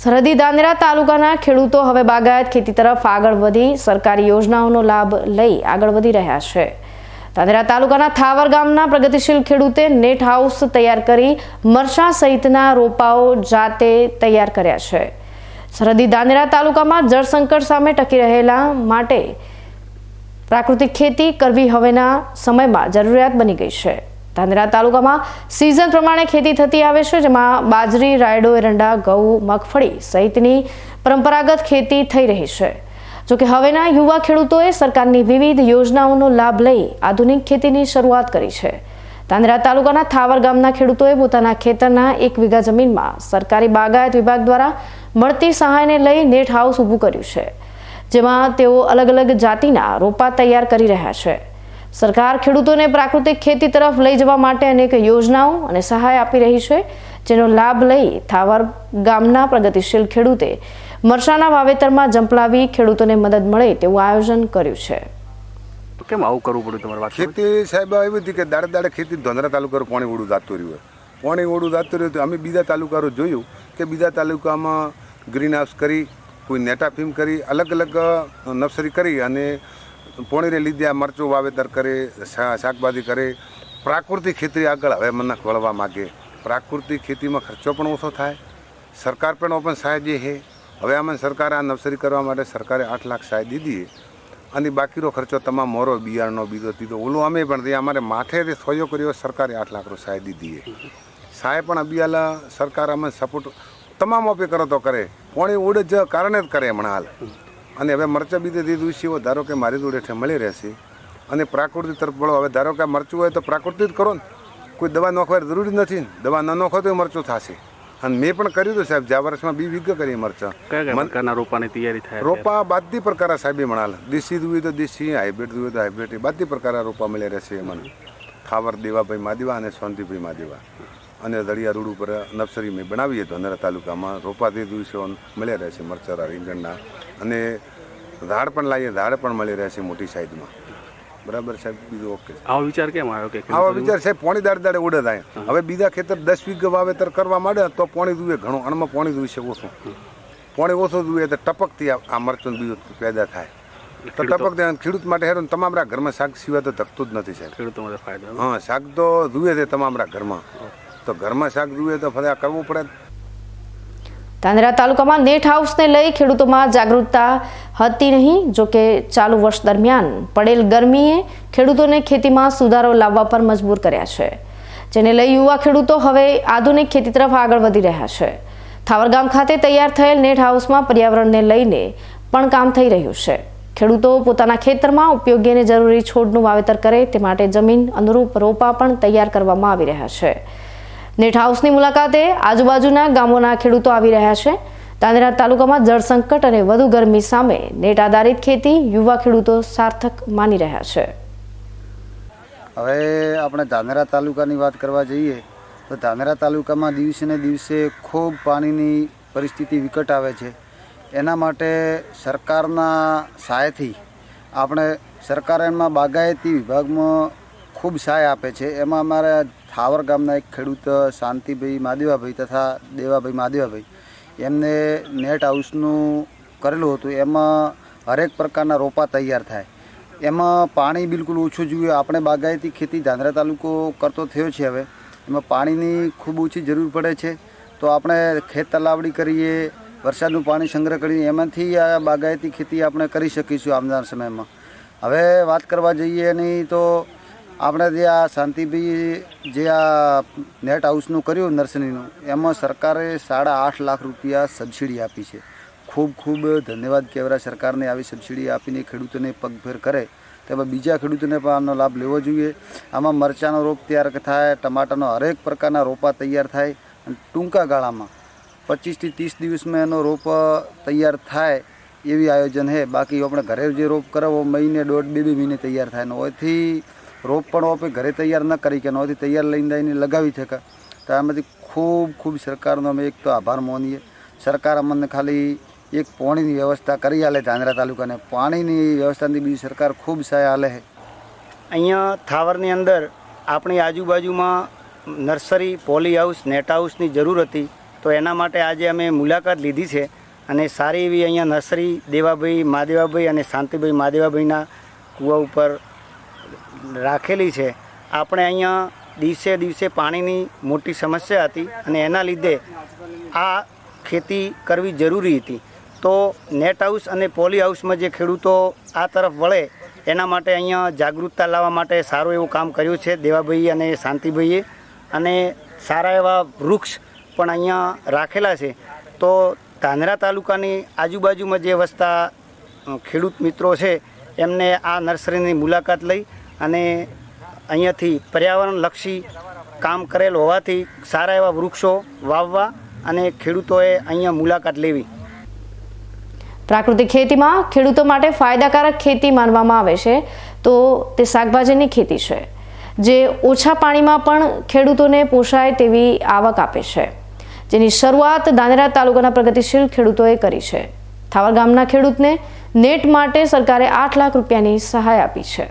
સરહદી દાંદેરા તાલુકાના ખેડૂતો હવે બાગાયત ખેતી તરફ આગળ વધી સરકારી યોજનાઓનો લાભ લઈ આગળ વધી રહ્યા છે. દાંદેરા તાલુકાના થાવર ગામના પ્રગતિશીલ ખેડૂતે નેટ હાઉસ તૈયાર કરી મરચા સહિતના રોપાઓ જાતે તૈયાર કર્યા છે. સરહદી દાંદેરા તાલુકામાં જળ સંકટ સામે ટકી રહેલા માટે પ્રાકૃતિક ખેતી કરવી હવેના સમયમાં જરૂરિયાત બની ગઈ છે. ધાંધ્રા તાલુકામાં સિઝન પ્રમાણે ખેતી થતી આવે છે, જેમાં બાજરી, રાયડો, એરંડા, ઘઉં, મગફળી સહિતની પરંપરાગત ખેતી થઈ રહી છે. જોકે હવેના યુવા ખેડૂતોએ સરકારની વિવિધ યોજનાઓનો લાભ લઈ આધુનિક ખેતીની શરૂઆત કરી છે. ધાંધરા તાલુકાના થાવર ગામના ખેડૂતોએ પોતાના ખેતરના એક વીઘા જમીનમાં સરકારી બાગાયત વિભાગ દ્વારા મળતી સહાયને લઈ નેટ હાઉસ ઊભું કર્યું છે, જેમાં તેઓ અલગ અલગ જાતિના રોપા તૈયાર કરી રહ્યા છે. સરકાર ખેડૂતોને પ્રાકૃતિક ખેતી તરફ લઈ જવા માટે અનેક યોજનાઓ અને સહાય આપી રહી છે જેનો લાભ લઈ થાવર ગામના પ્રગતિશીલ ખેડૂતે મરચાના વાવેતરમાં જંપલાવી ખેડૂતોને મદદ મળે તેવું આયોજન કર્યું છે. કેમ આવું કરવું પડ્યું તમારે વાત ખેતી સાહેબ એવી હતી કે દાડે દાડે ખેતી ધોંધરા તાલુકા પાણી ઓળું જાતું રહ્યું હોય. પાણી ઓળું જાતું રહ્યું તો અમે બીજા તાલુકાઓ જોયું કે બીજા તાલુકામાં ગ્રીન હાઉસ કરી કોઈ નેટા ફીમ કરી અલગ અલગ નર્સરી કરી અને પોણીને લીધે આ મરચું વાવેતર કરે શાકભાજી કરે, પ્રાકૃતિક ખેતી આગળ હવે મને વળવા માગે. પ્રાકૃતિક ખેતીમાં ખર્ચો પણ ઓછો થાય. સરકાર પણ પણ સહાય જે છે હવે આમાં સરકારે આ નર્સરી કરવા માટે સરકારે આઠ લાખ સહાય દીધી અને બાકીનો ખર્ચો તમામ મોરો બિયારણનો બીજો ત્રીજો ઓલું અમે પણ અમારે માથે જે સોયો કર્યો, સરકારે આઠ લાખનો સહાય દીધી સહાય પણ અબિયાલા સરકાર અમે સપોર્ટ તમામ ઓપે કરો તો કરે. પોણી ઉડે જ કારણે જ કરે હમણાં હાલ. અને હવે મરચાં બીજે દીધું છે એવો ધારો કે મારી જોડે હેઠે મળી રહેશે. અને પ્રાકૃતિક તરફ વળો હવે ધારો કે આ મરચું હોય તો પ્રાકૃતિક કરો ને. કોઈ દવા નાખવાની જરૂરી નથી ને. દવા ન નોખો તો મરચું થશે. અને મેં પણ કર્યું હતું સાહેબ જ્યાં વર્ષમાં બી વીઘા કરી મરચાં. રોપાની તૈયારી થાય રોપા બાદી પ્રકાર સાહેબે મણાલ. દેશી દુવી તો દેશી હાઇબ્રિડ દુવી તો હાઇબ્રિડ. બાદી પ્રકાર રોપા મળી રહેશે મને ખાવર દેવાભાઈ માદેવા અને શાંતિભાઈ માદેવા અને દળિયા રોડ ઉપર નર્સરી મેં બનાવીએ તો અંધારા તાલુકામાં રોપા તે દિવસો મળ્યા રહેશે મરચરા રીંગણના. અને ઝાડ પણ લાવીએ ઝાડ પણ મળી રહેશે મોટી સાઈઝમાં. બરાબર સાહેબ? બીજું ઓકે. આવો વિચાર કેમ આવ્યો કે આવા વિચાર સાહેબ પોણી દાડે દાડે ઉડે થાય. હવે બીજા ખેતર દસ વીઘા વાવેતર કરવા માંડે તો પોણી દુવે ઘણું અણમાં પોણી દુવે છે ઓછું. પોણી ઓછું દુવે તો ટપકથી આ- મરચું બીજું પેદા થાય. તો ટપક ખેડૂત માટે હેરો તમામ રા ઘરમાં શાક સિવાય તો ધકતું જ નથી સાહેબ. ખેડૂતો માટે ફાયદો હા શાક તો દુવે છે તમામ રા ઘરમાં તો ઘરમાં શાક જોઈએ તો ફરે કરવું પડે ધાનેરા તાલુકામાં નેટ હાઉસને લઈ ખેડૂતોમાં જાગૃતતા હતી નહીં જોકે ચાલુ વર્ષ દરમિયાન પડેલ ગરમીએ ખેડૂતોને ખેતીમાં સુધારો લાવવા પર મજબૂર કર્યા છે. જેને લઈ યુવા ખેડૂતો હવે આધુનિક ખેતી તરફ આગળ વધી રહ્યા છે. થાવરગામ ખાતે તૈયાર થયેલ નેટ હાઉસમાં પર્યાવરણને લઈને પણ કામ થઈ રહ્યું છે. ખેડૂતો પોતાના ખેતરમાં ઉપયોગી અને જરૂરી છોડનું વાવેતર કરે તે માટે જમીન અનુરૂપ રોપા પણ તૈયાર કરવામાં આવી રહ્યા છે. નેટ હાઉસની મુલાકાતે આજુબાજુના ગામોના ખેડૂતો આવી રહ્યા છે. તાંદરા તાલુકામાં જળ સંકટ અને વધુ ગરમી સામે નેટ આધારિત ખેતી યુવા ખેડૂતો સાર્થક માની રહ્યા છે. હવે આપણે ધાનેરા તાલુકાની વાત કરવા જઈએ, તો ધાનેરા તાલુકામાં દિવસે ને દિવસે ખૂબ પાણીની પરિસ્થિતિ વિકટ આવે છે. એના માટે સરકારના સહાયથી આપણે સરકાર એમાં બાગાયતી વિભાગમાં ખૂબ સહાય આપે છે. એમાં અમારા થાવર ગામના એક ખેડૂત શાંતિભાઈ માદેવાભાઈ તથા દેવાભાઈ માદેવાભાઈ એમને નેટ હાઉસનું કરેલું હતું. એમાં હરેક પ્રકારના રોપા તૈયાર થાય. એમાં પાણી બિલકુલ ઓછું જોઈએ. આપણે બાગાયતી ખેતી ધાંધ્રા તાલુકો કરતો થયો છે હવે. એમાં પાણીની ખૂબ ઓછી જરૂર પડે છે. તો આપણે ખેત તલાવડી કરીએ, વરસાદનું પાણી સંગ્રહ કરીએ, એમાંથી આ બાગાયતી ખેતી આપણે કરી શકીશું આવનાર સમયમાં. હવે વાત કરવા જઈએ એની તો આપણે જે આ શાંતિભાઈ જે આ નેટ હાઉસનું કર્યું નર્સરીનું એમાં સરકારે સાડા આઠ લાખ રૂપિયા સબસિડી આપી છે. ખૂબ ખૂબ ધન્યવાદ કહેવાય સરકારને આવી સબસિડી આપીને ખેડૂતોને પગભેર કરે. તેમાં બીજા ખેડૂતોને પણ આનો લાભ લેવો જોઈએ. આમાં મરચાંનો રોપ તૈયાર થાય ટમાટાનો હરેક પ્રકારના રોપા તૈયાર થાય અને ટૂંકા ગાળામાં પચીસથી ત્રીસ દિવસમાં એનો રોપ તૈયાર થાય એવી આયોજન છે બાકી આપણે ઘરે જે રોપ કરાવો, મહિને દોઢ બે બે મહિને તૈયાર થાય. ને ઓયથી રોપ પણ ઘરે તૈયાર ન કરી કે નથી તૈયાર લઈને જઈને લગાવી શકે તો આમાંથી ખૂબ ખૂબ સરકારનો અમે એક તો આભાર માનીએ. સરકાર અમને ખાલી એક પાણીની વ્યવસ્થા કરી આલે ધાંગરા તાલુકાને. પાણીની વ્યવસ્થાની બીજી સરકાર ખૂબ સહાય આલે છે. અહીંયા થાવરની અંદર આપણી આજુબાજુમાં નર્સરી, પોલી હાઉસ, નેટ હાઉસની જરૂર હતી. તો એના માટે આજે અમે મુલાકાત લીધી છે. અને સારી એવી અહીંયા નર્સરી, દેવાભાઈ, મહાદેવાભાઈ અને શાંતિભાઈ મહાદેવાભાઈના કૂવા ઉપર રાખેલી છે. આપણે અહીંયા દિવસે દિવસે પાણીની મોટી સમસ્યા હતી અને એના લીધે આ ખેતી કરવી જરૂરી હતી. તો નેટ હાઉસ અને પોલી હાઉસમાં જે ખેડૂતો આ તરફ વળે, એના માટે અહીંયા જાગૃતતા લાવવા માટે સારું એવું કામ કર્યું છે દેવાભાઈ અને શાંતિભાઈએ. અને સારા એવા વૃક્ષ પણ અહીંયા રાખેલા છે. તો ધાનેરા તાલુકાની આજુબાજુમાં જે વસતા ખેડૂત મિત્રો છે, એમને આ નર્સરીની મુલાકાત લઈ અને અહીંયાથી પર્યાવરણલક્ષી કામ કરેલ હોવાથી સારા એવા વૃક્ષો વાવવા અને ખેડૂતોએ અહીંયા મુલાકાત લેવી. પ્રાકૃતિક ખેતીમાં ખેડૂતો માટે ફાયદાકારક ખેતી માનવામાં આવે છે. તો તે શાકભાજીની ખેતી છે, જે ઓછા પાણીમાં પણ ખેડૂતોને પોષાય તેવી આવક આપે છે. જેની શરૂઆત દાનેરા તાલુકાના પ્રગતિશીલ ખેડૂતોએ કરી છે. થાવર ગામના ખેડૂતને નેટ માટે સરકારે આઠ લાખ રૂપિયાની સહાય આપી છે.